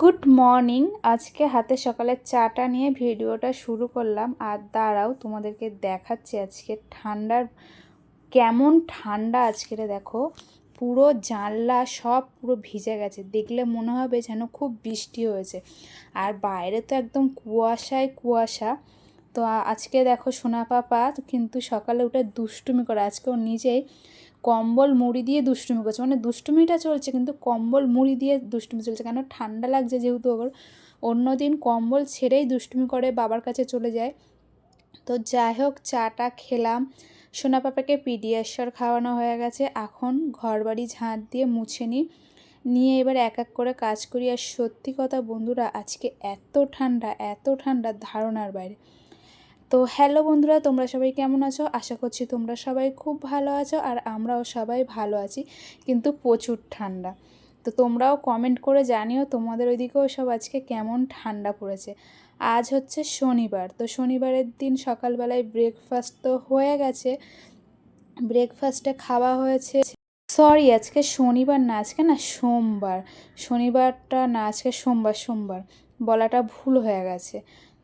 Good morning. আজকে হাতে সকালে চাটা নিয়ে ভিডিওটা শুরু করলাম। আর দাঁড়াও, তোমাদেরকে দেখাচ্ছি আজকে ঠান্ডার, কেমন ঠান্ডা আজকে দেখো। পুরো জানলা সব পুরো ভিজে গেছে। দেখলে মনে হবে যেন খুব বৃষ্টি হয়েছে। আর বাইরে তো একদম কুয়াশায় কুয়াশা। তো আজকে দেখো সোনা পাপা কিন্তু সকালে উঠে দুষ্টুমি করে, আজকে ও নিজেই কম্বল মুড়ি দিয়ে দুষ্টুমি করছে। মানে দুষ্টুমিটা চলছে কিন্তু কম্বল মুড়ি দিয়ে দুষ্টুমি চলছে। কেন? ঠান্ডা লাগছে যেহেতু ওর। অন্য দিন কম্বল ছেড়েই দুষ্টুমি করে, বাবার কাছে চলে যায়। তো যাই হোক, চাটা খেলাম। সোনা পাপাকে পিডিয়াশ্বর খাওয়ানো হয়ে গেছে। এখন ঘর বাড়ি ঝাঁট দিয়ে মুছে নিই নিয়ে এবার এক এক করে কাজ করি। আর সত্যি কথা বন্ধুরা, আজকে এত ঠান্ডা এত ঠান্ডা ধারণার বাইরে। তো হ্যালো বন্ধুরা, তোমরা সবাই কেমন আছো? আশা করছি তোমরা সবাই খুব ভালো আছো আর আমরাও সবাই ভালো আছি, কিন্তু প্রচুর ঠান্ডা। তো তোমরাও কমেন্ট করে জানিও তোমাদের ওইদিকেও সব আজকে কেমন ঠান্ডা পড়েছে। আজ হচ্ছে শনিবার, তো শনিবারের দিন সকালবেলায় ব্রেকফাস্ট তো হয়ে গেছে ব্রেকফাস্টে খাওয়া হয়েছে। সরি আজকে শনিবার না, আজকে না সোমবার, শনিবারটা না, আজকে সোমবার সোমবার, বলাটা ভুল হয়ে গেছে।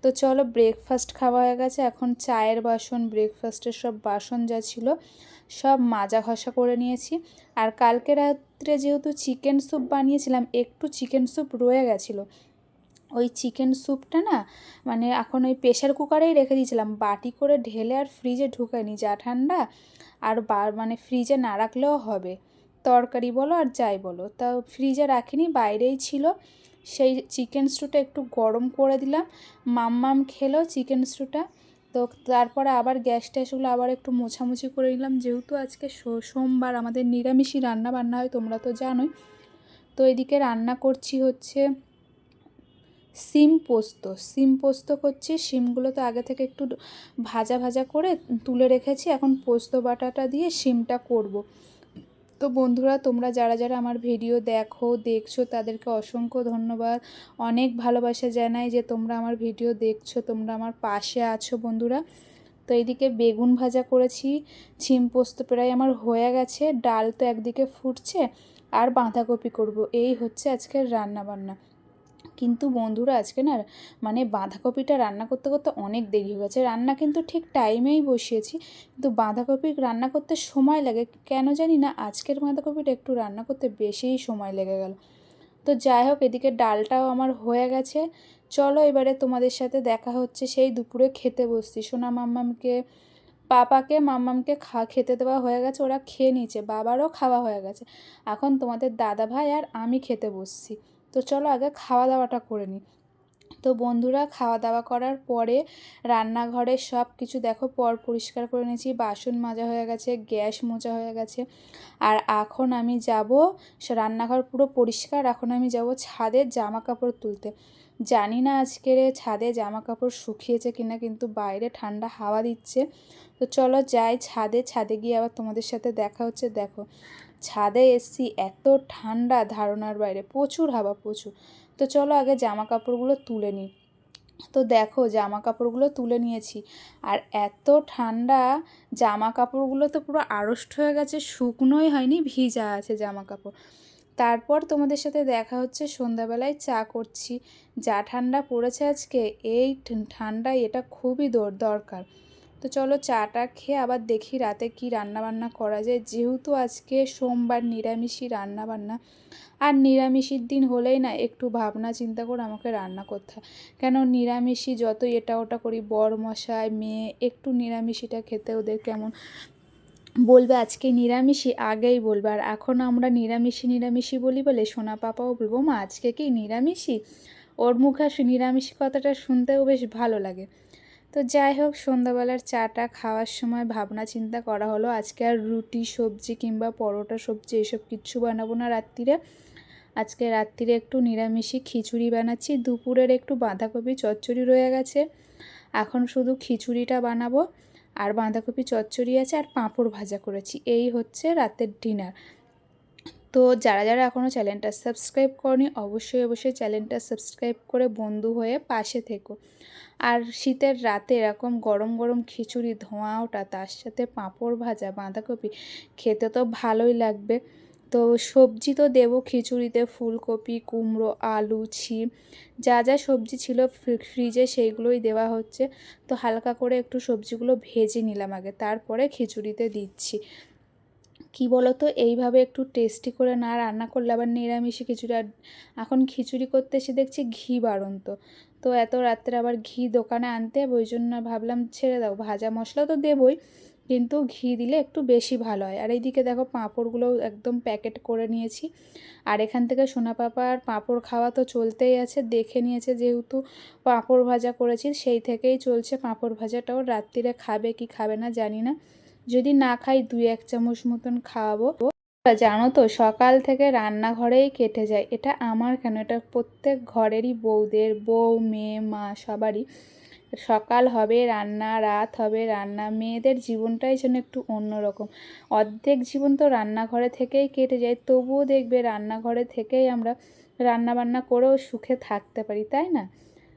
তো চলো ব্রেকফাস্ট খাওয়া হয়ে গেছে। এখন চায়ের বাসন ব্রেকফাস্টের সব বাসন যা ছিল সব মাজা ঘষা করে নিয়েছি। আর কালকে রাত্রে যেহেতু চিকেন স্যুপ বানিয়েছিলাম, একটু চিকেন স্যুপ রয়ে গেছিল। ওই চিকেন স্যুপটা না মানে এখন ওই প্রেশার কুকারেই রেখে দিয়েছিলাম। বাটি করে ঢেলে আর ফ্রিজে ঢুকাইনি। যা ঠান্ডা আর বার মানে ফ্রিজে না রাখলেও হবে। তরকারি বলো আর যাই বলো। তা ফ্রিজে রাখিনি, বাইরেই ছিল। সেই চিকেন স্টুটা একটু গরম করে দিলাম। মাম্মাম খেলো চিকেন স্টুটা তো তারপরে আবার গ্যাস ট্যাসগুলো আবার একটু মোছামুছি করে নিলাম। যেহেতু আজকে সোমবার আমাদের নিরামিষই রান্না বান্না হয়, তোমরা তো জানোই। তো এদিকে রান্না করছি হচ্ছে সিম পোস্ত। সিম পোস্ত করছি। সিমগুলো তো আগে থেকে একটু ভাজা ভাজা করে তুলে রেখেছি। এখন পোস্ত বাটাটা দিয়ে সিমটা করব। তো বন্ধুরা, তোমরা যারা যারা আমার ভিডিও দেখো, দেখছ, তাদেরকে অসংখ্য ধন্যবাদ। অনেক ভালোবাসা জানাই যে তোমরা আমার ভিডিও দেখছ, তোমরা আমার পাশে আছো বন্ধুরা। তো এইদিকে বেগুন ভাজা করেছি, ছিম পোস্ত প্রায় আমার হয়ে গেছে, ডাল তো একদিকে ফুটছে, আর বাঁধাকপি করব। এই হচ্ছে আজকের রান্না বান্না কিন্তু বন্ধুরা আজকে না মানে বাঁধাকপিটা রান্না করতে করতে অনেক দেরি হয়ে গেছে। রান্না কিন্তু ঠিক টাইমেই বসিয়েছি, কিন্তু বাঁধাকপি রান্না করতে সময় লাগে। কেন জানি না, আজকের বাঁধাকপিটা একটু রান্না করতে বেশিই সময় লেগে গেল। তো যাই হোক, এদিকে ডালটাও আমার হয়ে গেছে। চলো এবারে তোমাদের সাথে দেখা হচ্ছে, সেই দুপুরে খেতে বসছি। সোনা মাম্মামকে, পাপাকে, মাম্মামকে খা, খেতে দেওয়া হয়ে গেছে, ওরা খেয়ে নিয়েছে, বাবারও খাওয়া হয়ে গেছে। এখন তোমাদের দাদা ভাই আর আমি খেতে বসছি। তো চলো আগে খাওয়া দাওয়াটা করে নিই তো বন্ধুরা খাওয়া দাওয়া করার পরে রান্নাঘরে সব কিছু দেখো, পর পরিষ্কার করে নিয়েছি, বাসন মাজা হয়ে গেছে, গ্যাস মোজা হয়ে গেছে। আর এখন আমি যাব রান্নাঘর পুরো পরিষ্কার, এখন আমি যাব ছাদে জামা কাপড় তুলতে। জানি না আজকের ছাদে জামা কাপড় শুকিয়েছে কিনা, কিন্তু বাইরে ঠান্ডা হাওয়া দিচ্ছে। তো চলো যাই ছাদে ছাদে গিয়ে আবার তোমাদের সাথে দেখা হচ্ছে, দেখো। ছাদে এসছি, এত ঠান্ডা ধারণার বাইরে, প্রচুর হাওয়া, প্রচুর। তো চলো আগে জামা কাপড়গুলো তুলে নিই। তো দেখো জামা কাপড়গুলো তুলে নিয়েছি, আর এত ঠান্ডা জামা কাপড়গুলো তো পুরো আড়ষ্ট হয়ে গেছে, শুকনোই হয়নি, ভিজা আছে জামা কাপড় তারপর তোমাদের সাথে দেখা হচ্ছে, সন্ধ্যাবেলায় চা করছি। যা ঠান্ডা পড়েছে আজকে, এই ঠান্ডায় এটা খুবই দরকার। তো চলো চাটা খেয়ে আবার দেখি রাতে কি রান্নাবান্না করা যায়। যেহেতু আজকে সোমবার নিরামিষই রান্নাবান্না, আর নিরামিষের দিন হলেই না একটু ভাবনা চিন্তা করে আমাকে রান্না করতে হয়। কেন নিরামিষই যত এটা ওটা করি বর মশাই মেয়ে, একটু নিরামিষিটা খেতে ওদের কেমন বলবে? আজকে নিরামিষই, আগেই বলবে। আর এখন আমরা নিরামিষি নিরামিষি বলি বলে সোনা পাপাও বলব, মা, আজকে কি নিরামিষই? ওর মুখে নিরামিষি কথাটা শুনতেও বেশ ভালো লাগে। তো যাই হোক, সন্ধ্যাবেলার চাটা খাওয়ার সময় ভাবনা চিন্তা করা হলো, আজকে আর রুটি, সবজি কিংবা পরোটা, সবজি এসব কিচ্ছু বানাবো না রাত্রিরে। আজকে রাত্রিরে একটু নিরামিষই খিচুড়ি বানাচ্ছি, দুপুরের একটু বাঁধাকপি চচ্চড়ি রয়ে গেছে। এখন শুধু খিচুড়িটা বানাবো, আর বাঁধাকপি চচ্চড়ি আছে আর পাঁপড় ভাজা করেছি, এই হচ্ছে রাতের ডিনার তো যারা যারা এখনও চ্যানেলটা সাবস্ক্রাইব করনি, অবশ্যই অবশ্যই চ্যানেলটা সাবস্ক্রাইব করে বন্ধু হয়ে পাশে থেকো। আর শীতের রাতে এরকম গরম গরম খিচুড়ি ধোঁয়া ওটা তার সাথে পাঁপড় ভাজা, বাঁধাকপি, খেতে তো ভালোই লাগবে। তো সবজি তো দেবো খিচুড়িতে, ফুলকপি, কুমড়ো, আলু, ছিম, যা যা সবজি ছিল ফ্রিজে সেইগুলোই দেওয়া হচ্ছে। তো হালকা করে একটু সবজিগুলো ভেজে নিলাম আগে, তারপরে খিচুড়িতে দিচ্ছি। কি বলো তো এইভাবে একটু টেস্টি করে না রান্না করলে আবার নিরামিষে খিচুড়ি। আর এখন খিচুড়ি করতে এসে দেখছি ঘি বাড়ন্ত। তো এত রাত্রে আবার ঘি দোকানে আনতে ওই জন্য ভাবলাম ছেড়ে দাও। ভাজা মশলা তো দেবই, কিন্তু ঘি দিলে একটু বেশি ভালো হয়। আর এইদিকে দেখো পাঁপড়গুলো একদম প্যাকেট করে নিয়েছি। আর এখান থেকে সোনা পাপার পাঁপড় খাওয়া তো চলতেই আছে, দেখে নিয়েছে যেহেতু পাঁপড় ভাজা করেছি, সেই থেকেই চলছে পাঁপড় ভাজাটাও। রাত্রিরে খাবে কি খাবে না জানি না। যদি না খাই দুই এক চামচ মতন খাওয়াবো। জানো তো, সকাল থেকে রান্নাঘরেই কেটে যায়। এটা আমার কেন? এটা প্রত্যেক ঘরেরই বউদের, বউ, মেয়ে, মা, সবারই। সকাল হবে, রান্না, রাত হবে, রান্না। মেয়েদের জীবনটাই যেন একটু অন্যরকম। অর্ধেক জীবন তো রান্নাঘরে থেকেই কেটে যায়। তবুও দেখবে রান্নাঘরে থেকেই আমরা রান্না বান্না করেও সুখে থাকতে পারি, তাই না?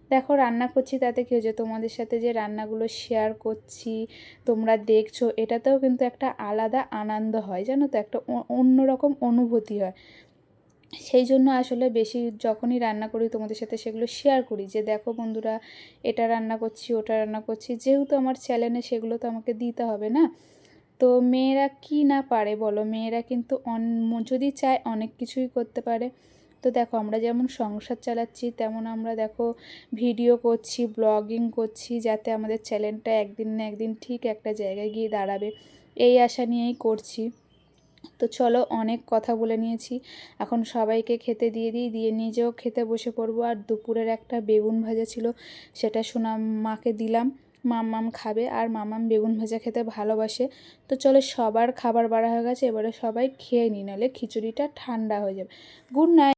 দেখো, রান্না করছি তাতে কী হয়েছে? তোমাদের সাথে যে রান্নাগুলো শেয়ার করছি, তোমরা দেখছ, এটাতেও কিন্তু একটা আলাদা আনন্দ হয়, জানো তো? একটা অন্যরকম অনুভূতি হয়। সেই জন্য আসলে বেশি যখনই রান্না করি, তোমাদের সাথে সেগুলো শেয়ার করি যে, দেখো বন্ধুরা, এটা রান্না করছি, ওটা রান্না করছি। যেহেতু আমার চ্যানেলে সেগুলো তো আমাকে দিতে হবে না? তো মেয়েরা কি না পারে বলো? মেয়েরা কিন্তু অন- যদি চায় অনেক কিছুই করতে পারে। তো দেখো আমরা যেমন সংসার চালাচ্ছি, তেমন আমরা দেখো ভিডিও করছি ব্লগিং করছি, যাতে আমাদের চ্যানেলটা একদিন না একদিন ঠিক একটা জায়গায় গিয়ে দাঁড়াবে। এই আশা নিয়েই করছি। তো চলো অনেক কথা বলে নিয়েছি। এখন সবাইকে খেতে দিয়ে দিই, দিয়ে নিজেও খেতে বসে পড়ব। আর দুপুরের একটা বেগুন ভাজা ছিল, সেটা সোনা মাকে দিলাম। মাম্মাম খাবে আর মামাম বেগুন ভাজা খেতে ভালোবাসে। তো চলো সবার খাবার বাড়া হয়ে গেছে, এবারে সবাই খেয়ে নিই, নাহলে খিচুড়িটা ঠান্ডা হয়ে যাবে। Good night